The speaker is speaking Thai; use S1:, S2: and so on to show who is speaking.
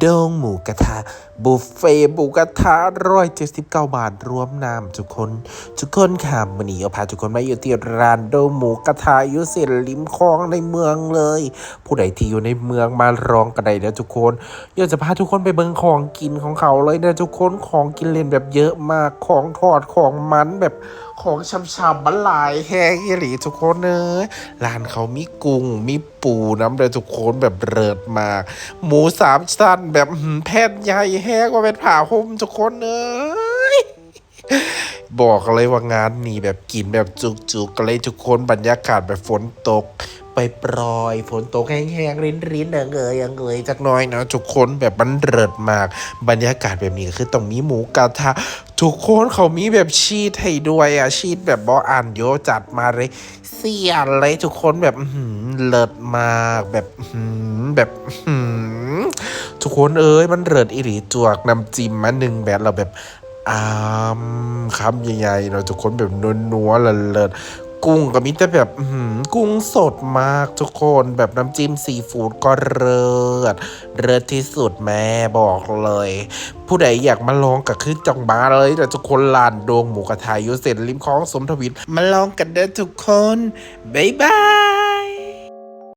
S1: โดงหมูกระทะบุฟเฟ่หมูกระทะร้อยเจ็ดสิบเก้าบาทรวมน้ำทุกคน ทุกคนค่ะวันนี้เอาพาทุกคนมาอยู่ที่ร้านโดงหมูกระทะอยู่เส้นริมคลองในเมืองเลย ผู้ใดที่อยู่ในเมืองมาลองกันได้นะทุกคนอยากจะพาทุกคนไปเบิ่งของกินของเขาเลยนะทุกคนของกินเล่นแบบเยอะมากของทอดของมันแบบของช่ำๆมันลายแห้งอีหลีทุกคนเนอะร้านเขามีกุ้งมี ปูน้ำเลยทุกคนแบบเริดมาก หมูสามชั้นแบบแผ่นใหญ่แห้งว่าเป็นผ่าห่มทุกคนเนยบอกเลยว่างานนี้แบบกินแบบจุกๆกันเลยทุกคนบรรยากาศแบบฝนตกไปปรอยฝนตกแห้งๆรินรินๆเออเงยเออเงยจักน้อยเนาะทุกคนแบบมันเริดมาก บรรยากาศแบบนี้ก็คือต้องมีหมูกระทะ ทุกคนเขามีแบบชีตให้ด้วยอะ ชีตแบบบออ่านโยจัดมาเลย เสียนเลยทุกคนแบบเลิศมากแบบแบบทุกคนเอ้ยมันเลิศอีหลีจวกน้ำจิ้มมาหนึ่งแบบเราแบบอามคำใหญ่ๆเนาะทุกคนแบบนัวๆเลิศ กุ้งก็มีแต่แบบหืกุ้งสดมากทุกคนแบบน้ำจิ้มซีฟู้ดก็เลิศเลิศที่สุดแม่บอกเลย ผู้ใดอยากมาลองกับคือจังบาเลยแต่ทุกคนลานโดงหมูกระทะอยูเซนริมคลองสมทวิตมาลองกันเด้อทุกคน บ๊ายบาย